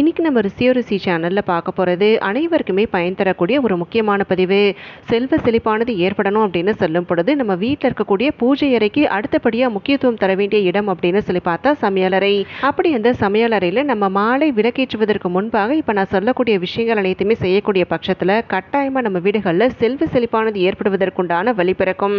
இன்றைக்கி நம்ம ருசியோ ருசி சேனலில் பார்க்க போகிறது அனைவருக்குமே பயன் தரக்கூடிய ஒரு முக்கியமான பதிவு. செல்வ செழிப்பானது ஏற்படணும் அப்படின்னு சொல்லும் பொழுது நம்ம வீட்டில் இருக்கக்கூடிய பூஜை அறைக்கு அடுத்தபடியாக முக்கியத்துவம் தர வேண்டிய இடம் அப்படின்னு சொல்லி பார்த்தா சமையலறை அப்படி அந்த சமையலறையில் நம்ம மாலை விளக்கேற்றுவதற்கு முன்பாக இப்போ நான் சொல்லக்கூடிய விஷயங்கள் அனைத்துமே செய்யக்கூடிய பட்சத்தில் கட்டாயமாக நம்ம வீடுகளில் செல்வ செழிப்பானது ஏற்படுவதற்குண்டான வழி பிறக்கும்.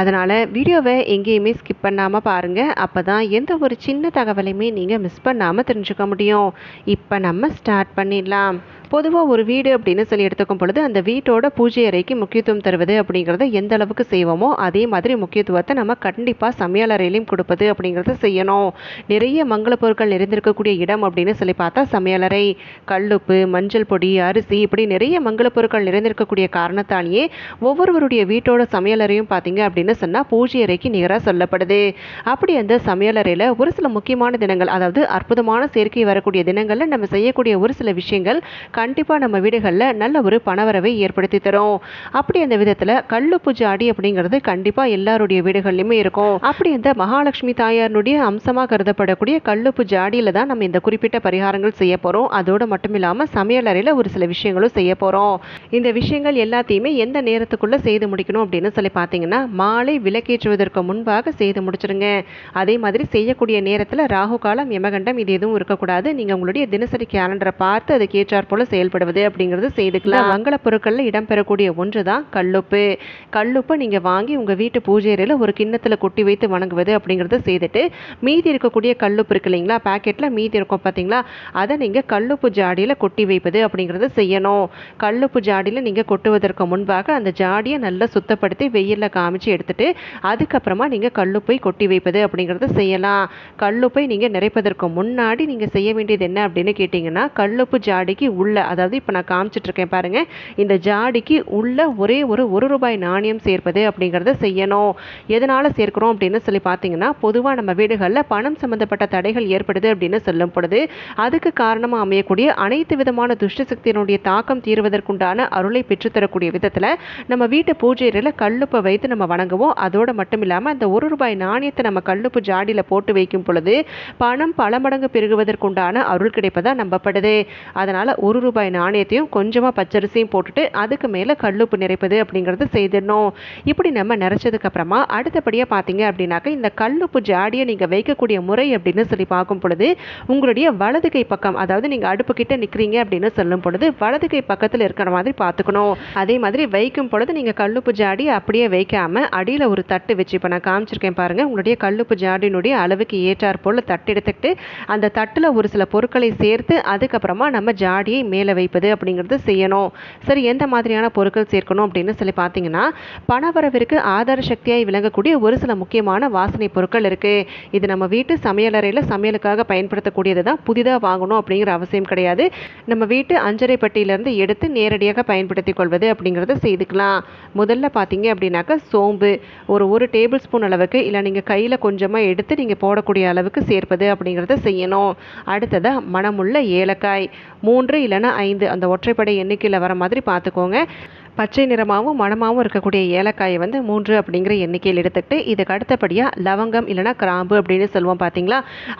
அதனால் வீடியோவை எங்கேயுமே ஸ்கிப் பண்ணாமல் பாருங்கள் அப்போ தான் எந்த ஒரு சின்ன தகவலையுமே நீங்கள் மிஸ் பண்ணாமல் தெரிஞ்சுக்க முடியும். இப்போ இப்போ நம்ம ஸ்டார்ட் பண்ணிடலாம். பொதுவாக ஒரு வீடு அப்படின்னு சொல்லி எடுத்துக்கும் பொழுது அந்த வீட்டோட பூஜை அறைக்கு முக்கியத்துவம் தருவது அப்படிங்கிறத எந்த அளவுக்கு செய்வோமோ அதே மாதிரி முக்கியத்துவத்தை நம்ம கண்டிப்பாக சமையல் அறையிலையும் கொடுப்பது அப்படிங்கிறத செய்யணும். நிறைய மங்கள பொருட்கள் நிறைந்திருக்கக்கூடிய இடம் அப்படின்னு சொல்லி பார்த்தா சமையலறை கல்லுப்பு மஞ்சள் பொடி அரிசி இப்படி நிறைய மங்கள பொருட்கள் நிறைந்திருக்கக்கூடிய காரணத்தாலேயே ஒவ்வொருவருடைய வீட்டோட சமையலறையும் பார்த்தீங்க அப்படின்னு சொன்னால் பூஜை அறைக்கு நிகராக சொல்லப்படுது. அப்படி அந்த சமையலறையில் ஒரு சில முக்கியமான தினங்கள் அதாவது அற்புதமான சேர்க்கை வரக்கூடிய தினங்களில் நம்ம செய்யக்கூடிய ஒரு சில விஷயங்கள் கண்டிப்பாக நம்ம வீடுகளில் நல்ல ஒரு பணவரவை ஏற்படுத்தி தரும். அப்படி அந்த விதத்தில் கல்லுப்பு ஜாடி அப்படிங்கிறது கண்டிப்பாக எல்லாருடைய வீடுகள்லையுமே இருக்கும். அப்படி இந்த மகாலட்சுமி தாயாருடைய அம்சமாக கருதப்படக்கூடிய கல்லுப்பு ஜாடியில் தான் நம்ம இந்த குறிப்பிட்ட பரிகாரங்கள் செய்ய போகிறோம் அதோடு மட்டும் இல்லாமல் சமையலறையில் ஒரு சில விஷயங்களும் செய்ய போகிறோம் இந்த விஷயங்கள் எல்லாத்தையுமே எந்த நேரத்துக்குள்ளே செய்து முடிக்கணும் அப்படின்னு சொல்லி பார்த்தீங்கன்னா மாலை விளக்கேற்றுவதற்கு முன்பாக செய்து முடிச்சிருங்க. அதே மாதிரி செய்யக்கூடிய நேரத்தில் ராகு காலம் யமகண்டம் இது எதுவும் இருக்கக்கூடாது. நீங்கள் உங்களுடைய தினசரி கேலண்டரை பார்த்து அதுக்கு ஏற்றாற் போல செயல்படுவது அப்படிங்கிறது செய்துக்கலாம். மங்கள பொருட்களில் இடம்பெறக்கூடிய ஒன்று தான் கல்லுப்பு. கல்லுப்பை நீங்கள் வாங்கி உங்கள் வீட்டு பூஜை அறையில் ஒரு கிண்ணத்தில் கொட்டி வைத்து வணங்குவது அப்படிங்கிறத செய்துட்டு மீதி இருக்கக்கூடிய கல்லுப்பு இருக்கு இல்லைங்களா? பேக்கெட்டில் மீதி இருக்கும் பார்த்தீங்களா அதை நீங்கள் கல்லுப்பு ஜாடியில் கொட்டி வைப்பது அப்படிங்கிறத செய்யணும். கல்லுப்பு ஜாடியில் நீங்கள் கொட்டுவதற்கு முன்பாக அந்த ஜாடியை நல்லா சுத்தப்படுத்தி வெயிலில் காமிச்சு எடுத்துட்டு அதுக்கப்புறமா நீங்கள் கல்லுப்பை கொட்டி வைப்பது அப்படிங்கிறத செய்யலாம். கல்லுப்பை நீங்கள் நிறைப்பதற்கு முன்னாடி நீங்கள் செய்ய வேண்டியது என்ன அப்படின்னு கேட்டிங்கன்னா கல்லுப்பு ஜாடிக்கு உள்ள அதாவது இப்போ நான் காமிச்சிட்ருக்கேன் பாருங்கள் இந்த ஜாடிக்கு உள்ள ஒரே ஒரு ஒரு ரூபாய் நாணயம் சேர்ப்பது அப்படிங்கிறத செய்யணும். எதனால் சேர்க்கிறோம் அப்படின்னு சொல்லி பார்த்தீங்கன்னா பொதுவாக நம்ம வீடுகளில் பணம் சம்மந்தப்பட்ட தடைகள் ஏற்படுது அப்படின்னு சொல்லும் பொழுது அதுக்கு காரணமாக அமையக்கூடிய அனைத்து விதமான துஷ்ட சக்தியினுடைய தாக்கம் தீர்வதற்குண்டான அருளை பெற்றுத்தரக்கூடிய விதத்தில் நம்ம வீட்டு பூஜையில் கல்லுப்பை வைத்து நம்ம வணங்குவோம். அதோடு மட்டும் இல்லாமல் அந்த ஒரு ரூபாய் நாணயத்தை நம்ம கல்லுப்பு ஜாடியில் போட்டு வைக்கும் பொழுது பணம் பல மடங்கு பெருகுவதற்குண்டான அருள் தான் நம்பப்படுது. அதனால் ஒரு ரூபாய் நாணயத்தையும் கொஞ்சமாக பச்சரிசியும் போட்டுட்டு அதுக்கு மேலே கல்லுப்பு நிறைப்பது அப்படிங்கிறது செய்திடணும். இப்படி நம்ம நிறைச்சதுக்கப்புறமா அடுத்தபடியாக பார்த்தீங்க அப்படின்னாக்க இந்த கல்லுப்பு ஜாடியை நீங்கள் வைக்கக்கூடிய முறை அப்படின்னு சொல்லி பார்க்கும் பொழுது உங்களுடைய வலது கை பக்கம் அதாவது நீங்கள் அடுப்பு கிட்ட நிற்கிறீங்க அப்படின்னு சொல்லும் பொழுது வலது கை பக்கத்தில் இருக்கிற மாதிரி பார்த்துக்கணும். அதே மாதிரி வைக்கும் பொழுது நீங்கள் கல்லுப்பு ஜாடி அப்படியே வைக்காம அடியில் ஒரு தட்டு வச்சு இப்போ நான் காமிச்சிருக்கேன் பாருங்கள் உங்களுடைய கல்லுப்பு ஜாடியினுடைய அளவுக்கு ஏற்றாற் போல் தட்டு எடுத்துக்கிட்டு அந்த தட்டில் ஒரு சில பொருட்களை சேர்த்து அதுக்கப்புறமா நம்ம ஜாடியை மேலே வைப்பது அப்படிங்கிறது செய்யணும். சரி எந்த மாதிரியான பொருட்கள் சேர்க்கணும் அப்படின்னு சொல்லி பார்த்தீங்கன்னா பணவரவிற்கு ஆதார சக்தியாய் விளங்கக்கூடிய ஒரு சில முக்கியமான வாசனை பொருட்கள் இருக்குது இது நம்ம வீட்டு சமையலறையில் சமையலுக்காக பயன்படுத்தக்கூடியது தான் புதிதாக வாங்கணும் அப்படிங்கிற அவசியம் கிடையாது. நம்ம வீட்டு அஞ்சரை பட்டியிலேருந்து எடுத்து நேரடியாக பயன்படுத்தி கொள்வது அப்படிங்கிறத செய்துக்கலாம். முதல்ல பார்த்தீங்க அப்படின்னாக்கா சோம்பு. ஒரு ஒரு டேபிள் ஸ்பூன் அளவுக்கு இல்லை நீங்கள் கையில் கொஞ்சமாக எடுத்து நீங்கள் போடக்கூடிய அளவுக்கு சேர்ப்பது அப்படிங்கிறத செய்யணும். அடுத்ததாக உள்ள ஏலக்காய். மூன்று இல்லைன்னா ஐந்து. அந்த ஒற்றைப்படை எண்ணிக்கையில் வர மாதிரி பார்த்துக்கோங்க. பச்சை நிறமாகவும் மணமாகவும் இருக்கக்கூடிய ஏலக்காயை வந்து மூன்று அப்படிங்கிற எண்ணிக்கையில் எடுத்துக்கிட்டு இதுக்கு அடுத்தபடியாக லவங்கம் இல்லைனா கிராம்பு அப்படின்னு சொல்லுவோம் பார்த்தீங்களா?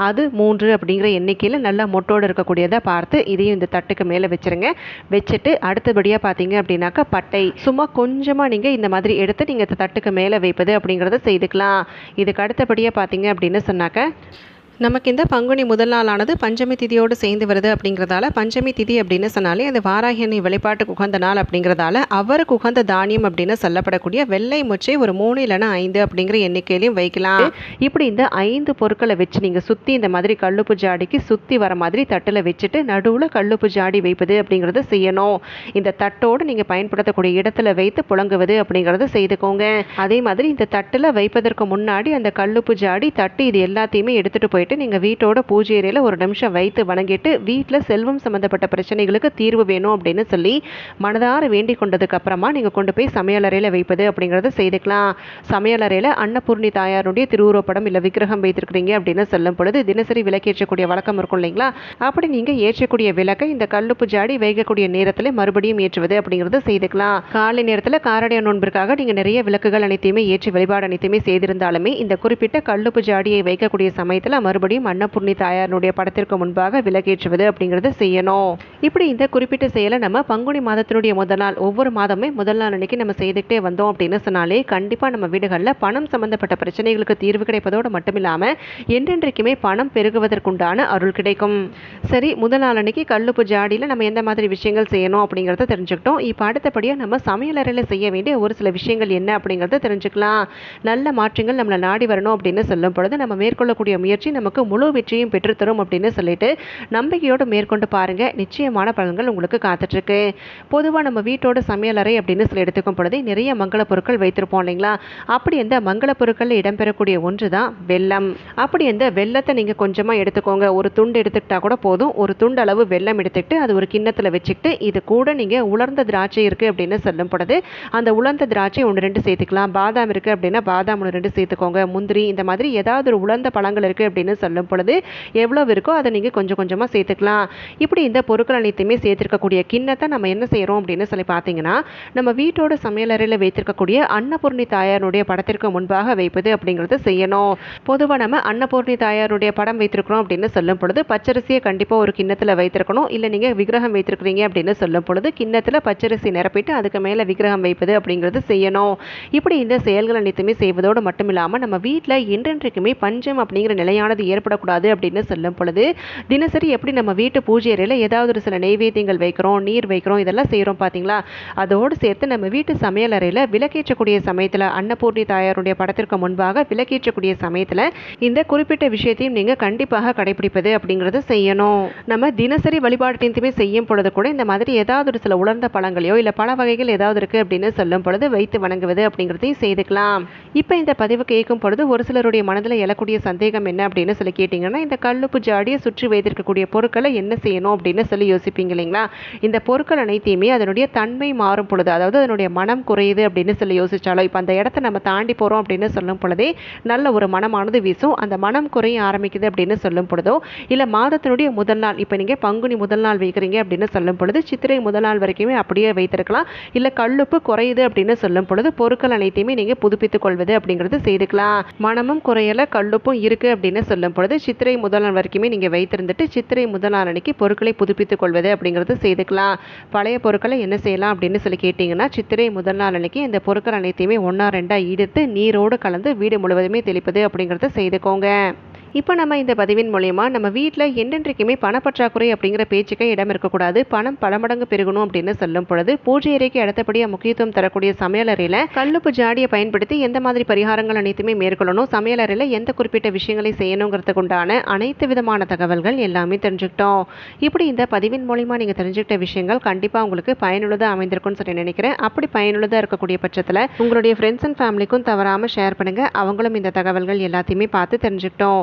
அது மூன்று அப்படிங்கிற எண்ணிக்கையில் நல்லா மொட்டோடு இருக்கக்கூடியதை பார்த்து இதையும் இந்த தட்டுக்கு மேலே வச்சுருங்க. வச்சுட்டு அடுத்தபடியாக பார்த்தீங்க அப்படின்னாக்கா பட்டை. சும்மா கொஞ்சமாக நீங்கள் இந்த மாதிரி எடுத்து நீங்கள் இந்த தட்டுக்கு மேலே வைப்பது அப்படிங்கிறத செய்துக்கலாம். இதுக்கு அடுத்தபடியாக பார்த்தீங்க அப்படின்னு சொன்னாக்க நமக்கு இந்த பங்குனி முதல் நாளானது பஞ்சமி திதியோடு சேர்ந்து வருது அப்படிங்கிறதால பஞ்சமி திதி அப்படின்னு சொன்னாலே அந்த வாராகியனை வழிபாட்டுக்கு உகந்த நாள் அப்படிங்கிறதால அவருக்கு உகந்த தானியம் அப்படின்னு சொல்லப்படக்கூடிய வெள்ளை முச்சை ஒரு மூணு இல்லைன்னா ஐந்து அப்படிங்கிற எண்ணிக்கையிலையும் வைக்கலாம். இப்படி இந்த ஐந்து பொருட்களை வச்சு நீங்கள் சுற்றி இந்த மாதிரி கல்லுப்பு ஜாடிக்கு சுற்றி வர மாதிரி தட்டில் வச்சுட்டு நடுவில் கல்லுப்பு ஜாடி வைப்பது அப்படிங்கிறத செய்யணும். இந்த தட்டோடு நீங்கள் பயன்படுத்தக்கூடிய இடத்துல வைத்து புழங்குவது அப்படிங்கிறத செய்துக்கோங்க. அதே மாதிரி இந்த தட்டில் வைப்பதற்கு முன்னாடி அந்த கல்லுப்பு ஜாடி தட்டு இது எல்லாத்தையுமே எடுத்துகிட்டு போயிட்டு போயிட்டு நீங்கள் வீட்டோட பூஜை அறையில் ஒரு நிமிஷம் வைத்து வணங்கிட்டு வீட்டில் செல்வம் சம்மந்தப்பட்ட பிரச்சனைகளுக்கு தீர்வு வேணும் அப்படின்னு சொல்லி மனதார வேண்டிக் கொண்டதுக்கு அப்புறமா நீங்கள் கொண்டு போய் சமையலறையில் வைப்பது அப்படிங்கிறத செய்துக்கலாம். சமையலறையில் அன்னபூர்ணி தாயாருடைய திருவுருவப்படம் இல்லை விக்கிரகம் வைத்திருக்கிறீங்க அப்படின்னு சொல்லும் பொழுது தினசரி விளக்கேற்றக்கூடிய வழக்கம் இருக்கும் இல்லைங்களா? அப்படி நீங்கள் ஏற்றக்கூடிய விளக்கை இந்த கல்லுப்பு ஜாடி வைக்கக்கூடிய நேரத்தில் மறுபடியும் ஏற்றுவது அப்படிங்கிறத செய்துக்கலாம். காலை நேரத்தில் காரடைய நோன்பிற்காக நீங்கள் நிறைய விளக்குகள் அனைத்தையுமே ஏற்றி வழிபாடு அனைத்தையுமே செய்திருந்தாலுமே இந்த குறிப்பிட்ட கல்லுப்பு ஜாடியை வைக்கக்கூடிய சமயத்தில் மறுபடியும் மறுபடியும் அன்னபூர்ணி தாயாருடைய படத்திற்கு முன்பாக விலகேற்றுவது அப்படிங்கிறத செய்யணும். இப்படி இந்த குறிப்பிட்ட செயலை நம்ம பங்குனி மாதத்தினுடைய முதல் நாள் ஒவ்வொரு மாதமே முதல் நாள் அன்னைக்கு நம்ம செய்துக்கிட்டே வந்தோம் அப்படின்னு சொன்னாலே கண்டிப்பாக நம்ம வீடுகளில் பணம் சம்பந்தப்பட்ட பிரச்சனைகளுக்கு தீர்வு கிடைப்பதோடு மட்டும் இல்லாமல் என்றென்றைக்குமே பணம் பெருகுவதற்குண்டான அருள் கிடைக்கும். சரி முதல் நாள் அன்னைக்கு கல்லுப்பு ஜாடியில் நம்ம எந்த மாதிரி விஷயங்கள் செய்யணும் அப்படிங்கிறத தெரிஞ்சுக்கிட்டோம். இப்போ அடுத்தபடியாக நம்ம சமையலறையில் செய்ய வேண்டிய ஒரு சில விஷயங்கள் என்ன அப்படிங்கிறத தெரிஞ்சுக்கலாம். நல்ல மாற்றங்கள் நம்மளை நாடி வரணும் அப்படின்னு சொல்லும் பொழுது நம்ம மேற்கொள்ளக்கூடிய முயற்சி நமக்கு முழு வெற்றியும் பெற்றுத்தரும் அப்படின்னு சொல்லிட்டு நம்பிக்கையோடு மேற்கொண்டு பாருங்க. நிச்சயமான பலன்கள் உங்களுக்கு காத்துட்ருக்கு. பொதுவாக நம்ம வீட்டோட சமையலறை அப்படின்னு சொல்லி எடுத்துக்கும் பொழுது நிறைய மங்கள பொருட்கள் வைத்திருப்போம் இல்லைங்களா? அப்படி எந்த மங்கள பொருட்களில் இடம்பெறக்கூடிய ஒன்று தான் வெள்ளம் அப்படி எந்த வெள்ளத்தை நீங்கள் கொஞ்சமாக எடுத்துக்கோங்க. ஒரு துண்டு எடுத்துக்கிட்டா கூட போதும். ஒரு துண்டு அளவு வெல்லம் எடுத்துக்கிட்டு அது ஒரு கிண்ணத்தில் வச்சுக்கிட்டு இது கூட நீங்கள் உலர்ந்த திராட்சை இருக்குது அப்படின்னு சொல்லும் பொழுது அந்த உலர்ந்த திராட்சை ஒன்று ரெண்டு சேர்த்துக்கலாம். பாதாம் இருக்குது அப்படின்னா பாதாம் ஒன்று ரெண்டு சேர்த்துக்கோங்க. முந்திரி இந்த மாதிரி ஏதாவது ஒரு உலர்ந்த பழங்கள் இருக்குது அப்படின்னு சொல்லும் பொழுது எவ்வளோ இருக்கோ அதை நீங்கள் கொஞ்சம் கொஞ்சமாக சேர்த்துக்கலாம். இப்படி இந்த பொருட்கள் அனைத்தையுமே சேர்த்துருக்கக்கூடிய கிண்ணத்தை நம்ம என்ன செய்கிறோம் அப்படின்னு சொல்லி பார்த்தீங்கன்னா நம்ம வீட்டோட சமையலறையில் வைத்திருக்கக்கூடிய அன்னபூர்ணி தாயாருடைய படத்திற்கு முன்பாக வைப்பது அப்படிங்கிறத செய்யணும். பொதுவாக நம்ம அன்னபூர்ணி தாயாருடைய படம் வைத்திருக்கிறோம் அப்படின்னு சொல்லும் பொழுது பச்சரிசியை கண்டிப்பாக ஒரு கிண்ணத்தில் வைத்திருக்கணும். இல்லை நீங்கள் விக்கிரகம் வைத்திருக்கிறீங்க அப்படின்னு சொல்லும் பொழுது கிண்ணத்தில் பச்சரிசி நிரப்பிட்டு அதுக்கு மேலே விக்கிரகம் வைப்பது அப்படிங்கிறது செய்யணும். இப்படி இந்த செயல்கள் அனைத்துமே செய்வதோடு மட்டும் இல்லாமல் நம்ம வீட்டில் என்றென்றைக்குமே பஞ்சம் அப்படிங்கிற நிலையானது ஏற்படக்கூடாது அப்படின்னு சொல்லும் பொழுது தினசரி எப்படி நம்ம வீட்டு பூஜை அறையில் ஏதாவது ஒரு சில நெய்வேத்தியங்கள் வைக்கிறோம் நீர் வைக்கிறோம் இதெல்லாம் செய்கிறோம் பார்த்தீங்களா அதோடு சேர்த்து நம்ம வீட்டு சமையல் அறையில் விளக்கேற்றக்கூடிய சமயத்தில் அன்னபூர்ணி தாயாருடைய படத்திற்கு முன்பாக விளக்கேற்றக்கூடிய சமயத்தில் இந்த குறிப்பிட்ட விஷயத்தையும் நீங்கள் கண்டிப்பாக கடைபிடிப்பது அப்படிங்கிறத செய்யணும். நம்ம தினசரி வழிபாட்டினையுமே செய்யும் பொழுது கூட இந்த மாதிரி ஏதாவது ஒரு சில உலர்ந்த பழங்களையோ இல்லை பழ வகைகள் ஏதாவது இருக்குது அப்படின்னு சொல்லும் பொழுது வைத்து வணங்குவது அப்படிங்கிறதையும் செய்துக்கலாம். இப்போ இந்த பதிவு கேட்கும் பொழுது ஒரு சிலருடைய மனதில் எழக்கூடிய சந்தேகம் என்ன அப்படின்னு சொல்லி கேட்டிங்கன்னா இந்த கல்லுப்பு ஜாடியை சுற்றி வைத்திருக்கக்கூடிய பொருட்களை என்ன செய்யணும் அப்படின்னு சொல்லி யோசிப்பீங்க இல்லைங்களா? இந்த பொருட்கள் அனைத்தையுமே அதனுடைய தன்மை மாறும் பொழுது அதாவது அதனுடைய மனம் குறையுது அப்படின்னு சொல்லி யோசித்தாலோ இப்போ அந்த இடத்த நம்ம தாண்டி போகிறோம் அப்படின்னு சொல்லும் பொழுதே நல்ல ஒரு மனமானது வீசும். அந்த மனம் குறைய ஆரம்பிக்குது அப்படின்னு சொல்லும் பொழுதோ இல்லை மாதத்தினுடைய முதல் நாள் இப்போ நீங்கள் பங்குனி முதல் நாள் வைக்கிறீங்க அப்படின்னு சொல்லும் பொழுது சித்திரை முதல் நாள் வரைக்குமே அப்படியே வைத்திருக்கலாம். இல்லை கல்லுப்பு குறையுது அப்படின்னு சொல்லும் பொழுது பொருட்கள் அனைத்தையுமே நீங்கள் புதுப்பித்துக் கொள்வது அப்படிங்கிறது செய்துக்கலாம். மனமும் குறையலை கல்லுப்பும் இருக்குது அப்படின்னு சொல்லி சொல்லும் பொழுது சித்திரை முதல் நாள் வரைக்குமே நீங்கள் வைத்திருந்துட்டு சித்திரை முதல் நாள் அன்னைக்கு பொருட்களை புதுப்பித்துக் கொள்வது அப்படிங்கிறது செய்துக்கலாம். பழைய பொருட்களை என்ன செய்யலாம் அப்படின்னு சொல்லி கேட்டிங்கன்னா சித்திரை முதல் நாள் அன்னைக்கு இந்த பொருட்கள் அனைத்தையுமே ஒன்றா ரெண்டாக ஈடுத்து நீரோடு கலந்து வீடு முழுவதுமே தெளிப்பது அப்படிங்கிறத செய்துக்கோங்க. இப்போ நம்ம இந்த பதிவின் மூலயமா நம்ம வீட்டில் என்றென்றைக்குமே பணப்பற்றாக்குறை அப்படிங்கிற பேச்சுக்கே இடம் இருக்கக்கூடாது. பணம் பல மடங்கு பெருகணும் அப்படின்னு சொல்லும் பொழுது பூஜை அறைக்கு அடுத்தபடியாக முக்கியத்துவம் தரக்கூடிய சமையலறையில் கல்லுப்பு ஜாடியை பயன்படுத்தி எந்த மாதிரி பரிகாரங்கள் அனைத்துமே மேற்கொள்ளணும் சமையலறையில் எந்த குறிப்பிட்ட விஷயங்களை செய்யணுங்கிறதுக்கு உண்டான அனைத்து விதமான தகவல்கள் எல்லாமே தெரிஞ்சுக்கிட்டோம். இப்படி இந்த பதிவின் மூலயமா நீங்கள் தெரிஞ்சுக்கிட்ட விஷயங்கள் கண்டிப்பாக உங்களுக்கு பயனுள்ளதாக அமைந்திருக்கும்னு சொல்லி நினைக்கிறேன். அப்படி பயனுள்ளதாக இருக்கக்கூடிய பட்சத்தில் உங்களுடைய ஃப்ரெண்ட்ஸ் அண்ட் ஃபேமிலிக்கும் தவறாமல் ஷேர் பண்ணுங்கள் அவங்களும் இந்த தகவல்கள் எல்லாத்தையுமே பார்த்து தெரிஞ்சுக்கிட்டோம்.